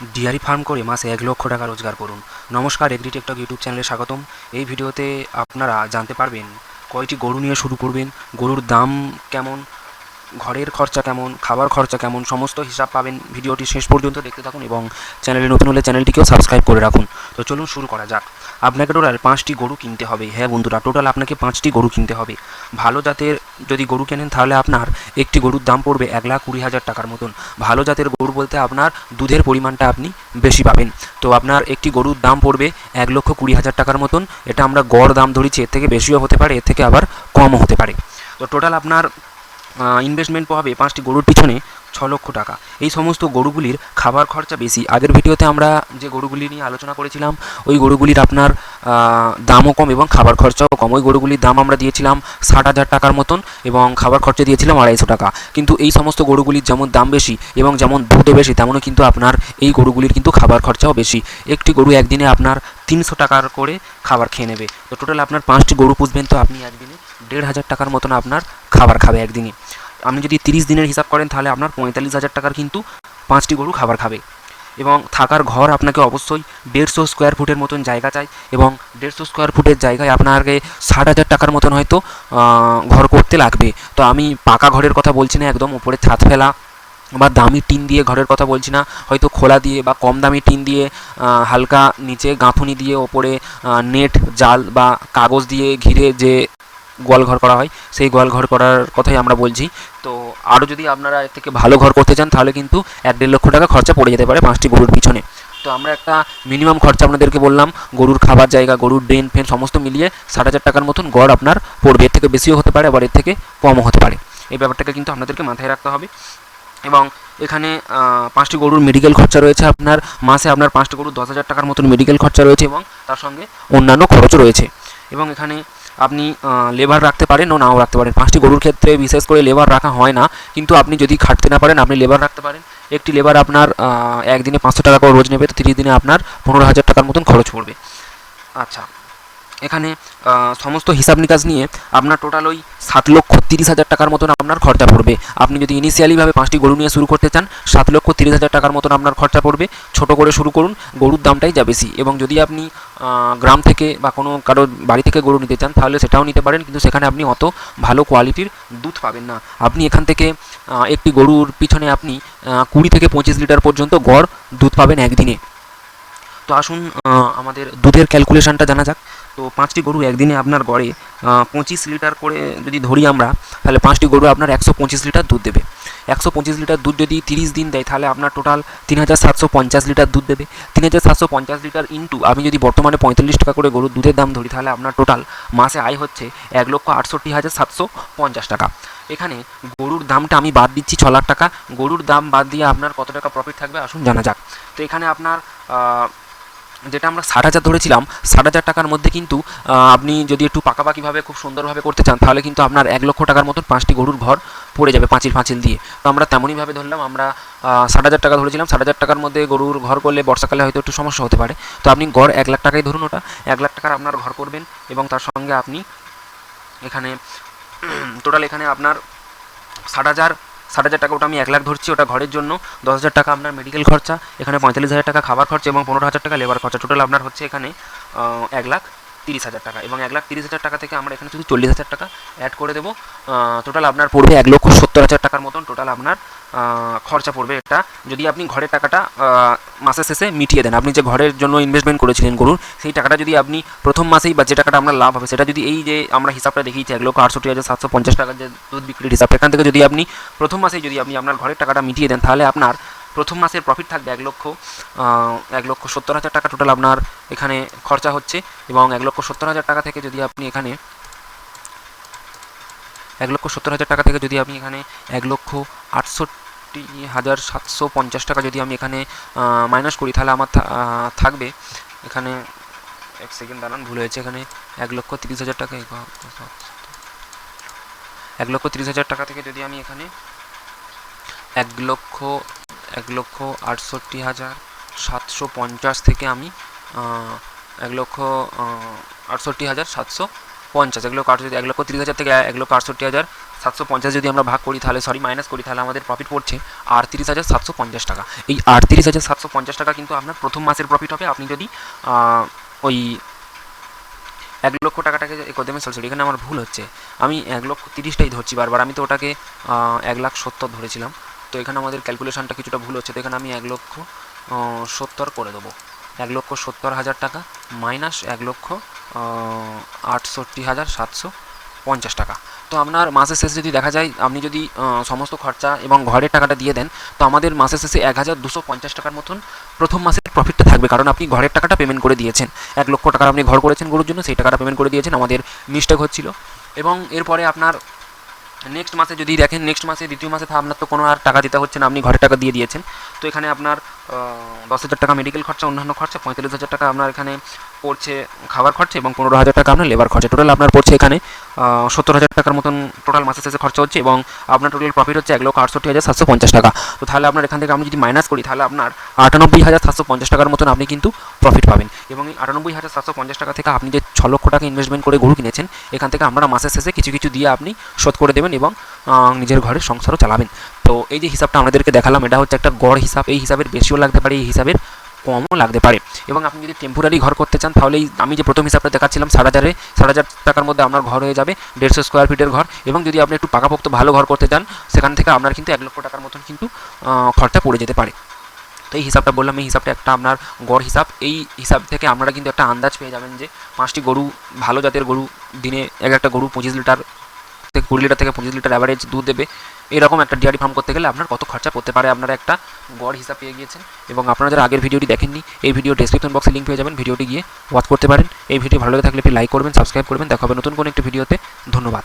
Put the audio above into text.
Dairy farm করে মাসে এক লক্ষ টাকা রোজগার করুন। নমস্কার এগ্রি টেকটক ইউটিউব চ্যানেলে স্বাগতম। এই ভিডিওতে আপনারা জানতে পারবেন কয়টি গরু নিয়ে শুরু করবেন, গরুর দাম কেমন ঘরের খরচা কেমন, খাবার খরচা কেমন, সমস্ত হিসাব পাবেন ভিডিওটি শেষ পর্যন্ত দেখতে থাকুন এবং চ্যানেলে নতুন হলে চ্যানেলটিকেও সাবস্ক্রাইব করে রাখুন। তো চলুন শুরু করা যাক। আপনাকে টোটাল পাঁচটি গরু কিনতে হবে। হ্যাঁ বন্ধুরা, টোটাল আপনাকে পাঁচটি গরু কিনতে হবে। ভালো জাতের যদি গরু কেনেন তাহলে আপনার একটি গরুর দাম পড়বে এক লাখ কুড়ি হাজার টাকার মতন। ভালো জাতের গরু বলতে আপনার দুধের পরিমাণটা আপনি বেশি পাবেন। তো আপনার একটি গরুর দাম পড়বে এক লক্ষ কুড়ি হাজার টাকার মতন। এটা আমরা গড় দাম ধরেছি, এর থেকে বেশিও হতে পারে, এর থেকে আবার কমও হতে পারে। তো টোটাল আপনার ইনভেস্টমেন্ট হবে পাঁচটি গরুর পিছনে ছ লক্ষ টাকা। এই সমস্ত গরুগুলির খাবার খরচা বেশি। আগের ভিডিওতে আমরা যে গরুগুলি নিয়ে আলোচনা করেছিলাম, ওই গরুগুলির আপনার দামও কম এবং খাবার খরচাও কম। ওই গরুগুলির দাম আমরা দিয়েছিলাম ষাট হাজার টাকার মতন এবং খাবার খরচা দিয়েছিলাম আড়াইশো টাকা। কিন্তু এই সমস্ত গরুগুলির যেমন দাম বেশি এবং যেমন দুধও বেশি তেমনও কিন্তু আপনার এই গরুগুলির কিন্তু খাবার খরচাও বেশি। একটি গরু একদিনে আপনার তিনশো টাকার করে খাবার খেয়ে নেবে। তো টোটাল আপনার পাঁচটি গরু পুষবেন তো আপনি একদিনে দেড় হাজার টাকার মতন আপনার খাবার খাবে একদিনে। আপনি যদি তিরিশ দিনের হিসাব করেন, তাহলে আপনার পঁয়তাল্লিশ হাজার টাকার কিন্তু পাঁচটি গরু খাবার খাবে। এবং থাকার ঘর আপনাকে অবশ্যই দেড়শো স্কোয়ার ফুটের মতন জায়গা চাই এবং দেড়শো স্কোয়ার ফুটের জায়গায় আপনাকে ষাট হাজার টাকার মতন হয়তো ঘর করতে লাগবে। তো আমি পাকা ঘরের কথা বলছি না, একদম উপরে ছাদ ফেলা বা দামি টিন দিয়ে ঘরের কথা বলছি না, হয়তো খোলা দিয়ে বা কম দামি টিন দিয়ে হালকা নিচে গাঁথুনি দিয়ে ওপরে নেট, জাল বা কাগজ দিয়ে ঘিরে যে গোয়ালঘর করা হয়। সেই গোয়ালঘর করার কথাই আমরা বলছি। তো আরও যদি আপনারা এর থেকে ভালো ঘর করতে চান, তাহলে কিন্তু এক দেড় লক্ষ টাকা খরচা পড়ে যেতে পারে পাঁচটি গরুর পিছনে। তো আমরা একটা মিনিমাম খরচা আপনাদেরকে বললাম, গরুর খাবার জায়গা, গরুর ড্রেন ফেন সমস্ত মিলিয়ে ষাট হাজার টাকার মতন গড় আপনার পড়বে। এর থেকে বেশিও হতে পারে, আবার এর থেকে কমও হতে পারে। এই ব্যাপারটাকে কিন্তু আপনাদেরকে মাথায় রাখতে হবে। এবং এখানে পাঁচটি গরুর মেডিকেল খরচা রয়েছে আপনার। মাসে আপনার পাঁচটি গরুর দশ হাজার টাকার মতন মেডিকেল খরচা রয়েছে এবং তার সঙ্গে অন্যান্য খরচও রয়েছে। এবং এখানে আপনি লেবার রাখতে পারেন ও নাও রাখতে পারেন। পাঁচটি গরুর ক্ষেত্রে বিশেষ করে লেবার রাখা হয় না, কিন্তু আপনি যদি খাটতে না পারেন, আপনি লেবার রাখতে পারেন। একটি লেবার আপনার একদিনে পাঁচশো টাকা করে রোজ নেবে, তো তিরিশ দিনে আপনার পনেরো হাজার টাকার মতন খরচ পড়বে। আচ্ছা এখানে সমস্ত হিসাব নিকাশ নিয়ে আপনার টোটাল ওই সাত লক্ষ তিরিশ হাজার টাকার মতন আপনার খরচা পড়বে। আপনি যদি ইনিশিয়ালিভাবে পাঁচটি গরু নিয়ে শুরু করতে চান, সাত লক্ষ তিরিশ হাজার টাকার মতন আপনার খরচা পড়বে। ছোট করে শুরু করুন, গরুর দামটাই যা বেশি। এবং যদি আপনি গ্রাম থেকে বা কোনো কারও বাড়ি থেকে গরু নিতে চান, তাহলে সেটাও নিতে পারেন, কিন্তু সেখানে আপনি অত ভালো কোয়ালিটির দুধ পাবেন না। আপনি এখান থেকে একটি গরুর পিছনে আপনি কুড়ি থেকে পঁচিশ লিটার পর্যন্ত গড় দুধ পাবেন একদিনে। তো আসুন আমাদের দুধের ক্যালকুলেশনটা জানা যাক। তো পাঁচটি গরু একদিনে আপনার গড়ে পঁচিশ লিটার করে যদি ধরি আমরা, তাহলে পাঁচটি গরু আপনার একশো পঁচিশ লিটার দুধ দেবে। একশো পঁচিশ লিটার দুধ যদি তিরিশ দিন দেয়, তাহলে আপনার টোটাল তিন হাজার সাতশো পঞ্চাশ লিটার দুধ দেবে। তিন হাজার সাতশো পঞ্চাশ লিটার ইন্টু আমি যদি বর্তমানে পঁয়তাল্লিশ টাকা করে গরুর দুধের দাম ধরি, তাহলে আপনার টোটাল মাসে আয় হচ্ছে এক লক্ষ আটষট্টি হাজার সাতশো পঞ্চাশ টাকা। এখানে গরুর দামটা আমি বাদ দিচ্ছি ছ লাখ টাকা। গরুর দাম বাদ দিয়ে আপনার কত টাকা প্রফিট থাকবে, আসুন জানা যাক। তো এখানে আপনার যেটা আমরা ষাট হাজার ধরেছিলাম, ষাট হাজার টাকার মধ্যে কিন্তু আপনি যদি একটু পাকাপাকিভাবে খুব সুন্দরভাবে করতে চান, তাহলে কিন্তু আপনার এক লক্ষ টাকার মতন পাঁচটি গরুর ঘর পড়ে যাবে পাঁচিল পাঁচিল দিয়ে। তো আমরা তেমনইভাবে ধরলাম, আমরা ষাট হাজার টাকা ধরেছিলাম, ষাট হাজার টাকার মধ্যে গরুর ঘর করলে বর্ষাকালে হয়তো একটু সমস্যা হতে পারে। তো আপনি গড় এক লাখ টাকাই ধরুন ওটা, এক লাখ টাকার আপনার ঘর করবেন এবং তার সঙ্গে আপনি এখানে টোটাল এখানে আপনার ষাট হাজার ষাট হাজার টাকা ওটা আমি এক লাখ ধরছি, ওটা ঘরের জন্য। দশ হাজার টাকা আপনার মেডিকেল খরচা, এখানে পঁয়তাল্লিশ হাজার টাকা খাবার খরচা এবং পনেরো হাজার টাকা লেবার খরচা। টোটাল আপনার হচ্ছে এখানে এক লাখ। তিরিশ হাজার টাকা এবং এক লাখ তিরিশ হাজার টাকা থেকে আমরা এখানে শুধু চল্লিশ হাজার টাকা অ্যাড করে দেবো। টোটাল আপনার পড়বে এক লক্ষ সত্তর হাজার টাকার মতন টোটাল আপনার খরচা পড়বে এটা। যদি আপনি ঘরের টাকাটা মাসের শেষে মিটিয়ে দেন, আপনি যে ঘরের জন্য ইনভেস্টমেন্ট করেছিলেন গরুর সেই টাকাটা যদি আপনি প্রথম মাসেই বা যে টাকাটা আপনার লাভ হবে, সেটা যদি এই যে আমরা হিসাবটা দেখিয়েছি, এক লক্ষ আটষট্টি হাজার সাতশো পঞ্চাশ টাকার যে দুধ বিক্রির হিসাব এখান থেকে যদি আপনি প্রথম মাসেই যদি আপনি আপনার ঘরের টাকাটা মিটিয়ে দেন, তাহলে আপনার প্রথম মাসের প্রফিট থাকবে এক লক্ষ এক লক্ষ সত্তর হাজার টাকা টোটাল আপনার এখানে খরচা হচ্ছে এবং এক লক্ষ সত্তর হাজার টাকা থেকে যদি আপনি এখানে এক লক্ষ সত্তর হাজার টাকা থেকে যদি আমি এখানে এক লক্ষ আটষট্টি হাজার সাতশো পঞ্চাশ টাকা যদি আমি এখানে মাইনাস করি, তাহলে আমার থাকবে এখানে, এক সেকেন্ড দাঁড়ান, ভুল হয়েছে এখানে, এক লক্ষ তিরিশ হাজার টাকা এক লক্ষ তিরিশ হাজার টাকা থেকে যদি আমি এখানে এক লক্ষ লক্ষ আটষট্টি হাজার সাতশো পঞ্চাশ থেকে আমি এক লক্ষ আটষট্টি হাজার সাতশো পঞ্চাশ, এক লক্ষ আটষট্টি, এক লক্ষ তিরিশ হাজার থেকে এক লক্ষ আটষট্টি হাজার সাতশো পঞ্চাশ যদি আমরা ভাগ করি, তাহলে সরি মাইনাস করি, তাহলে আমাদের প্রফিট পড়ছে আটত্রিশ হাজার সাতশো পঞ্চাশ টাকা। এই আটত্রিশ হাজার সাতশো পঞ্চাশ টাকা কিন্তু আপনার প্রথম মাসের প্রফিট হবে। আপনি যদি ওই এক লক্ষ টাকাটাকে এ করে দেবেন সরি এখানে আমার ভুল হচ্ছে। আমি এক লক্ষ তিরিশটাই ধরছি বারবার। আমি তো ওটাকে এক লাখ সত্তর ধরেছিলাম। তো এখানে আমাদের ক্যালকুলেশানটা কিছুটা ভুল হচ্ছে, তো এখানে আমি এক লক্ষ সত্তর করে দেবো। এক লক্ষ সত্তর হাজার টাকা মাইনাস এক লক্ষ আটষট্টি হাজার সাতশো পঞ্চাশ টাকা। তো আপনার মাসের শেষে যদি দেখা যায়, আপনি যদি সমস্ত খরচা এবং ঘরের টাকাটা দিয়ে দেন, তো আমাদের মাসের শেষে এক হাজার দুশো পঞ্চাশ টাকার মতন প্রথম মাসের প্রফিটটা থাকবে, কারণ আপনি ঘরের টাকাটা পেমেন্ট করে দিয়েছেন। এক লক্ষ টাকার আপনি ঘর করেছেন গরুর জন্য, সেই টাকাটা পেমেন্ট করে দিয়েছেন, আমাদের মিস্টেক হচ্ছিল এবং এরপরে আপনার নেক্সট মাসে যদি দেখেন নেক্সট মাসে, দ্বিতীয় মাসে আপনার তো কোনো আর টাকা দিতে হচ্ছে না, আপনি ঘরে টাকা দিয়ে দিয়েছেন। তো এখানে আপনার দশ হাজার টাকা মেডিকেল খরচা, অন্যান্য খরচা, পঁয়তাল্লিশ হাজার টাকা আপনার এখানে পড়ছে খাবার খরচা এবং পনেরো হাজার টাকা আপনার লেবার খরচা। টোটাল আপনার পড়ছে এখানে সত্তর হাজার টাকার মতন টোটাল মাসের শেষে খরচা হচ্ছে এবং আপনার টোটাল প্রফিট হচ্ছে এক লক্ষ আটষট্টি হাজার সাতশো পঞ্চাশ টাকা। তো তাহলে আপনার এখান থেকে আমি যদি মাইনাস করি, তাহলে আপনার আটানব্বই হাজার সাতশো পঞ্চাশ টাকার মতন আপনি কিন্তু প্রফিট পাবেন। এবং এই আটানব্বই হাজার সাতশো পঞ্চাশ টাকা থেকে আপনি যে ছ লক্ষ টাকা ইনভেস্টমেন্ট করে গরু কিনেছেন, এখান থেকে আপনারা মাসের শেষে কিছু কিছু দিয়ে আপনি শোধ করে দেবেন এবং নিজের ঘরের সংসারও চালাবেন। তো এই যে হিসাবটা আমাদেরকে দেখালাম, এটা হচ্ছে একটা গড় হিসাব। এই হিসাবের বেশিও লাগতে পারে, এই হিসাবের কমও লাগতে পারে। এবং আপনি যদি টেম্পোরারি ঘর করতে চান, তাহলে আমি যে প্রথম হিসাবটা দেখাচ্ছিলাম ষাট হাজারে ষাট হাজার টাকার মধ্যে আপনার ঘর হয়ে যাবে, দেড়শো স্কোয়ার ফিটের ঘর। এবং যদি আপনি একটু পাকাপোক্ত ভালো ঘর করতে চান, সেখান থেকে আপনার কিন্তু এক লক্ষ টাকার মতন কিন্তু খরচা পড়ে যেতে পারে। তো এই হিসাবটা বললাম, এই হিসাবটা একটা আপনার গড় হিসাব। এই হিসাব থেকে আপনারা কিন্তু একটা আন্দাজ পেয়ে যাবেন যে পাঁচটি গরু, ভালো জাতের গরু, দিনে এক একটা গরু পঁচিশ লিটার থেকে কুড়ি লিটার থেকে পঁচিশ লিটার অ্যাভারেজ দুধ দেবে। এরকম একটা ডিয়ারি ফার্ম করতে গেলে আপনার কত খরচা পড়তে পারে আপনারা একটা গড় হিসাব পেয়ে গিয়েছেন। এবং আপনারা যারা আগের ভিডিওটি দেখেননি, এই ভিডিও ডেসক্রিপশন বক্সে লিঙ্ক পেয়ে যাবেন, ভিডিওটি গিয়ে ওয়াচ করতে পারেন। এই ভিডিও ভালো লাগে থাকলে একটি লাইক করবেন সাবস্ক্রাইব করবেন। দেখা হবে নতুন কোনো একটি ভিডিওতে ধন্যবাদ।